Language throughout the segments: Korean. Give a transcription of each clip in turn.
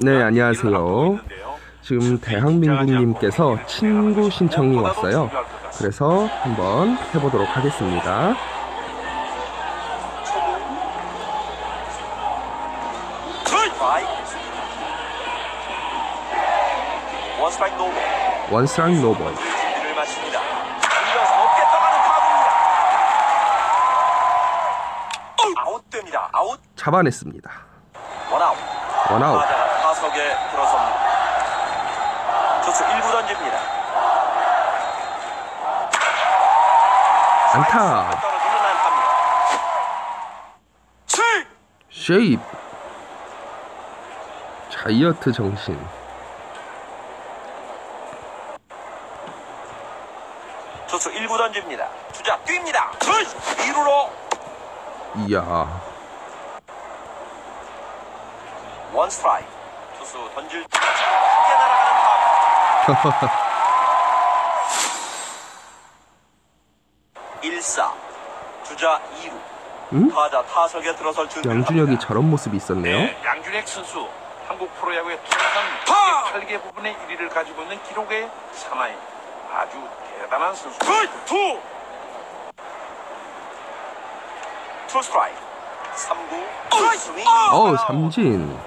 네, 안녕하세요. 지금 대항민국님께서 친구 신청이 왔어요. 그래서 한번 해보도록 하겠습니다. 노볼 타구입니다. 아웃됩니다. 아웃 잡아냈습니다. 원아웃. 타자가 타석에 들어섭니다. 투수 1구 던집니다. 안타. 쉐입. 자이어트 정신. 투수 1구 던집니다. 주자 뜁니다. 2루로 이야. 원 스트라이크. 투수 던질 크게 날아가는 타구. 1사 주자 2루 응? 타자 타석에 들어설 준비 양준혁이 저런 모습이 있었네요. 네, 양준혁 선수 한국 프로야구의 통산 파! 8개 부분의 1위를 가지고 있는 기록의 사나이 아주 대단한 선수. 투! 투 스트라이크 3구 스윙 어우, 삼진.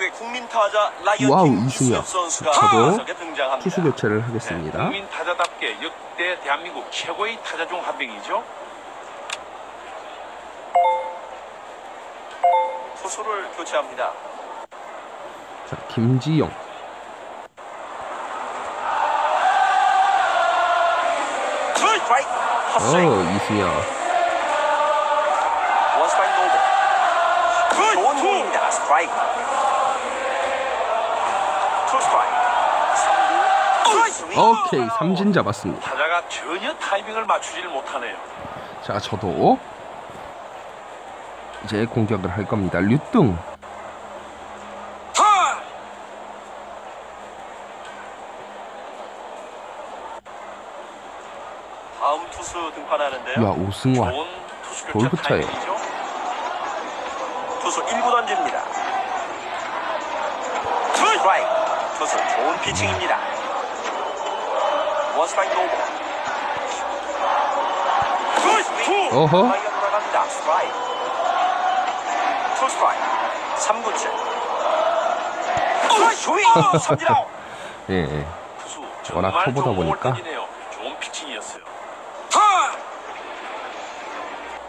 대한민국의 국민 타자 라이언 와우, 킹 이승엽. 저도. 투수 교체를 네, 하겠습니다. 국민 타자답게 역대 대한민국 최고의 타자 중 한 명이죠. 투수를 교체합니다. 자, 김지영. 어, 이승엽. 원스트라이크 노볼 좋은 공입니다. 스트라이크 오케이, 삼진 잡았습니다. 타자가 전혀 타이밍을 맞추질 못하네요. 자, 저도 이제 공격을 할 겁니다. 류뚱. 다음 투수 등판하는데요. 야, 오승환. 타이밍이죠. 투수 1구 던집니다. 스트라이크 투수 좋은 피칭입니다. 원스트라이크 노볼 스윙 어허. 돌아갑니다. 스트라이크 투 스트라이크 3구째 스윙 삼진 아웃 예, 예. 투수 워낙 초보다 보니까. 좋은 피칭이었어요.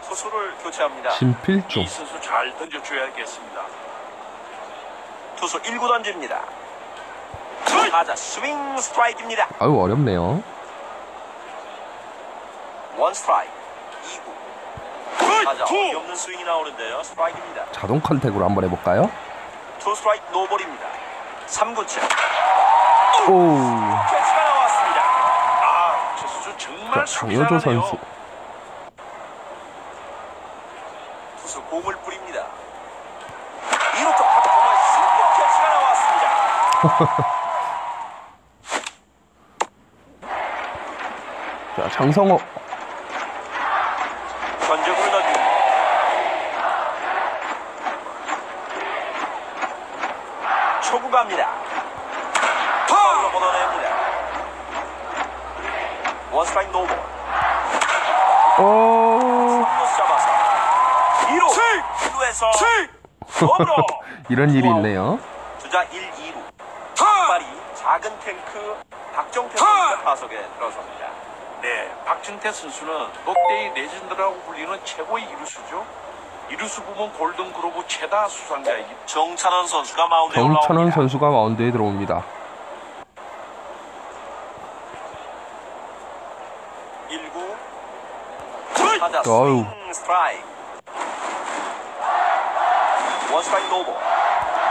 투수를 교체합니다. 신필중. 이 선수 잘 던져줘야겠습니다. 투수 1구 던집니다. 타자 스윙 스트라이크입니다. 아유, 어렵네요. 원 스트라이크 2구 타자 어이없는 스윙이 나오는데요. 스트라이크입니다. 자동 컨택으로 한번 해볼까요? 투 스트라이크 노볼입니다. 3구째 오. 캐치가 나왔습니다. 아, 자, 정말 장효조 선수. 투수 공을 뿌립니다. 2루 쪽 하트홈런 심포 캐치가 나왔습니다. 자, 장성호. 전적으로. 초구 갑니다. 파울로 걷어냅니다. 원스트라이크 노볼 오. 잡아서 2루 2루에서 홈으로 이런 일이 있네요. 주자 1, 2루 발이 작은 탱크 박정태 선수가 타석에 들어섭니다. 네, 박준태 선수는 롯데의 레전드라고 불리는 최고의 이루수죠. 이루수 부문 골든그로브 최다 수상자이기 정찬원 선수가 마운드에 올라옵니다. 선수가 마운드에 들어옵니다. 1구 타자. 스윙 스트라이크 원 스트라이크 노볼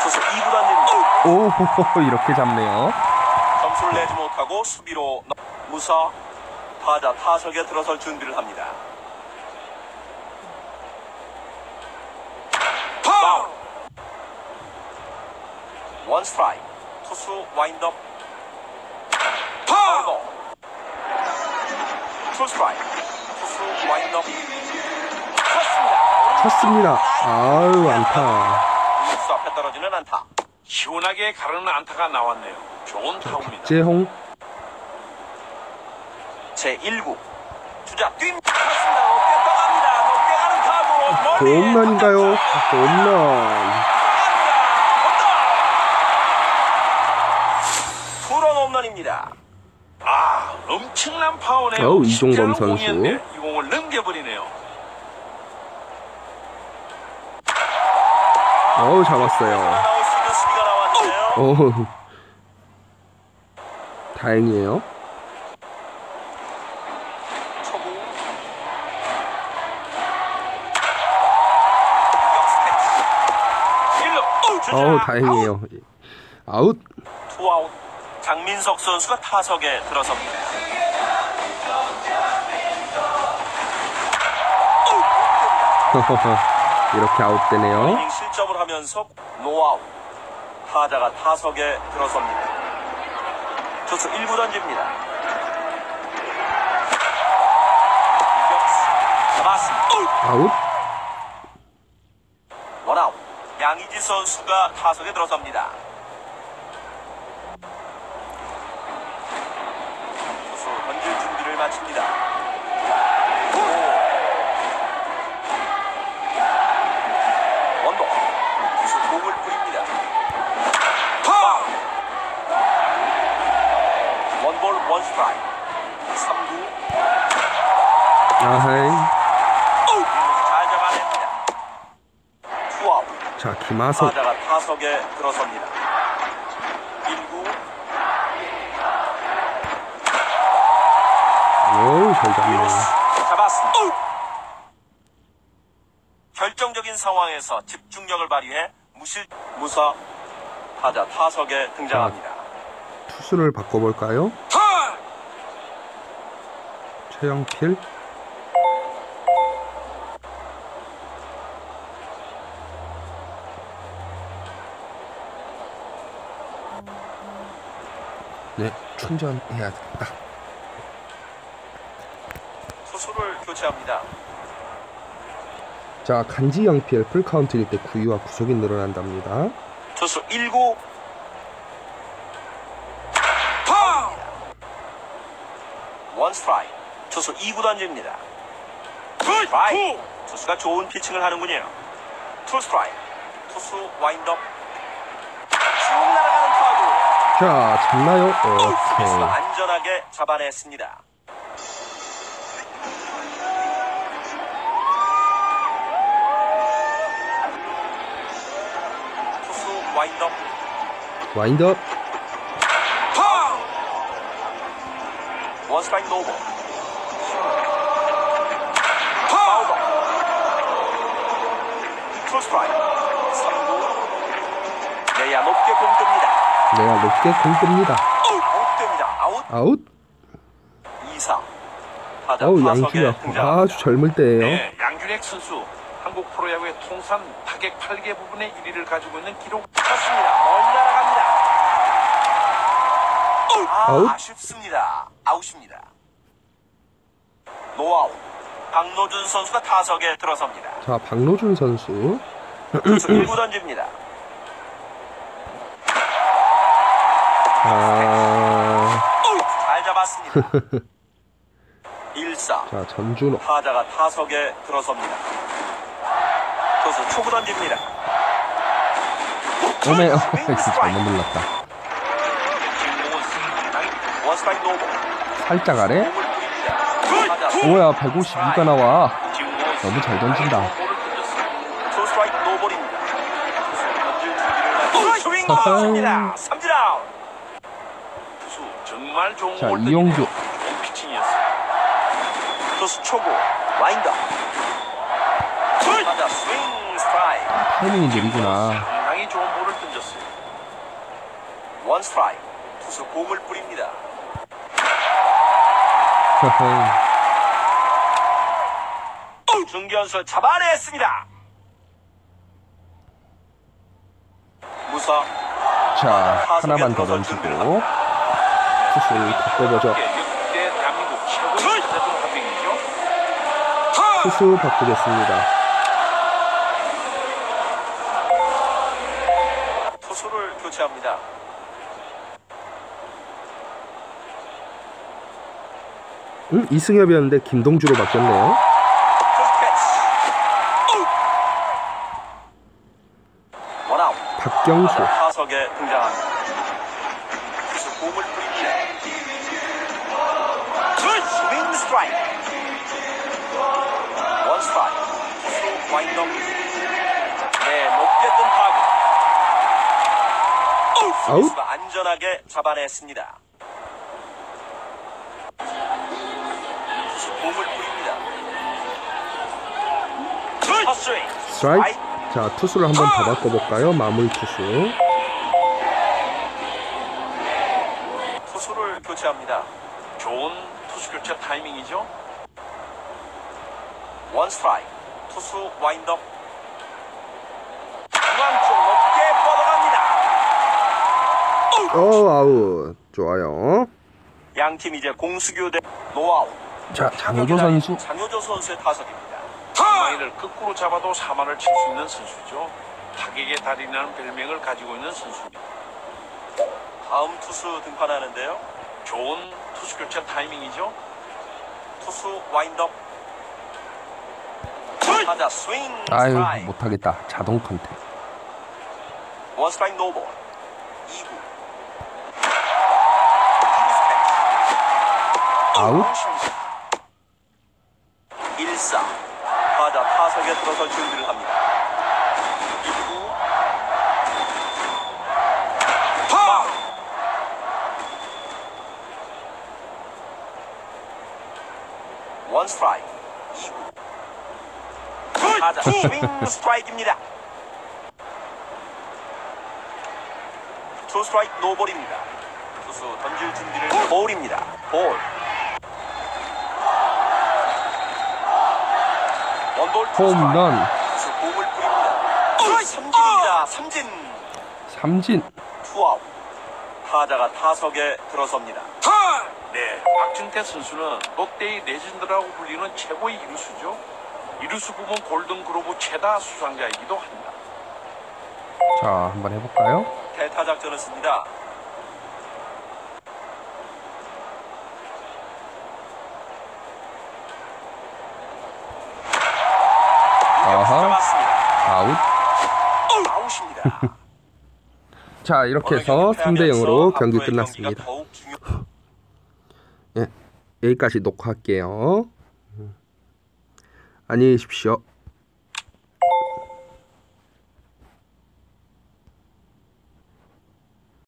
투수 2구 던집니다. 오, 이렇게 잡네요. 점수를 내지 못하고 수비로 넘- 무사 타자 타석에 들어설 준비를 합니다. 파울! 원 스트라이크 투수 와인드업 파울 투 스트라이크 투수 와인더 쳤습니다. 쳤습니다. 아유 안타. 앞에 떨어지는 안타. 시원하게 가르는 안타가 나왔네요. 좋은 타구입니다. 박재홍 제 1구 주자 뛴 쳤습니다. 높게 떠갑니다. 높게 가는 타구 멀리 홈런인가요? 홈런. 투런 홈런입니다. 아, 엄청난 파워네요. 어우, 이종범 선수. 이 공을 넘겨버리네요. 어우 잡았어요. 어우 다행이에요. 어. 어우 다행이에요. 아웃. 투아웃 장민석 선수가 타석에 들어섭니다. 이렇게 아웃되네요. 실점을 하면서 노아웃 타자가 타석에 들어섭니다. 투수 1구 던집니다. 아웃. 양의지 선수가 타석에 들어섭니다. 투수 던질 준비를 마칩니다. 김하석. 타자가 타석에 들어섭니다. 1구 어우 잘 잡네요. 잡았습니다. 결정적인 상황에서 집중력을 발휘해 무실 무사 타자 타석에 등장합니다. 투수를 바꿔볼까요? 타! 최영필. 네, 충전해야겠다. 투수를 교체합니다. 자, 간지 영필 풀카운트일 때 구위와 구속이 늘어난답니다. 투수 1구 타! 원 스트라이크. 투수 2구 던집니다. 투! 투수가 좋은 피칭을 하는군요. 투 스트라이크. 투수 와인드업. 자, 잡나요? 오케이. 안전하게 잡아냈습니다. 와인드업. 와인드업. 타! 원 스트라이크 노볼. 타! 파우더. 투 스트라이크. 3구. 내야 높게 공 뜹니다. 내가 높게 공 뜹니다. 아웃. 아웃. 2사. 타자 어우, 타석에 양준혁. 아주 젊을 때예요. 네, 양준혁 선수 한국 프로야구의 통산 타격 8개 부분의 1위를 가지고 있는 기록 쳤습니다. 멀리 날아갑니다. 아, 아웃? 아쉽습니다. 아웃입니다. 노아웃. 박노준 선수가 타석에 들어섭니다. 자, 박노준 선수. 투수 1구 던집니다. 아, 잘 잡았습니다. 1사. 자, 전준호. 타자가 타석에 들어섭니다. 투수 초구 던집니다. 오메, 어, 잘못 눌렀다. 살짝 아래. 오야, 152가 나와. 너무 잘 던진다. 투 스트라이크 노볼입니다. 스윙. 정말 좋은 자, 볼 이용주. 좋은 피칭이었어요. 투수 초구 와인더. 타자 스윙 스트라이크. 타이밍이 느리구나. 상당히 좋은 볼을 던졌어요. 원 스트라이크. 투수 공을 뿌립니다. 중견수 잡아냈습니다. 무사 자, 하나만 더 던지고. 바꿔보죠. 타자중 한 명이죠. 투수 바꾸겠습니다. 투수를 교체합니다. 음, 이승엽이었는데 김동주로 바뀌었네요. 원아웃. 박경수. 타석에 등장합니다. 와인더. 네, 높게 뜬 타구. 아웃? 안전하게 잡아냈습니다. 공을 뿌립니다. 스트라이크. 자, 투수를 한번 더 바꿔볼까요? 마무리 투수. 투수를 교체합니다. 좋은 투수 교체 타이밍이죠. 원 스트라이크. 투수 와인더. 중앙 쪽 높게 뻗어갑니다. 어, 아웃. 좋아요. 양팀 이제 공수교대 노아웃. 자, 장효조 선수. 장효조 선수의 타석입니다. 방망이를 거꾸로 잡아도 3할을 칠 수 있는 선수죠. 타격의 달인이라는 별명을 가지고 있는 선수입니다. 다음 투수 등판하는데요. 좋은 투수 교체 타이밍이죠. 투수 와인더. 타자 스윙 아유, 스트라이크. 못하겠다. 자동 컨택. 원 스트라이크 노볼. 2구. 아웃. 1사. 타자 타석에 들어설 준비를 합니다. 1구. 파! 원 스트라이크. 2구. 타자 스윙 스트라이크입니다. 투 스트라이크 노볼입니다. 투수 던질 준비를 볼입니다. 볼. 원볼. 홈런. 공을 뿌립니다. 삼진입니다. 삼진. 삼진. 투아웃. 타자가 타석에 들어섭니다. 네, 박준태 선수는 롯데의 레전드라고 불리는 최고의 이루수죠. 이루수 부문 골든그로브 최다 수상자이기도 합니다. 자, 한번 해볼까요? 대타 작전을 씁니다. 아하. 아웃. 아웃입니다. 자, 이렇게 해서 오늘 3대 0으로 경기하면서 경기 끝났습니다. 예, 여기까지 녹화할게요. 음. 안녕히 계십시오.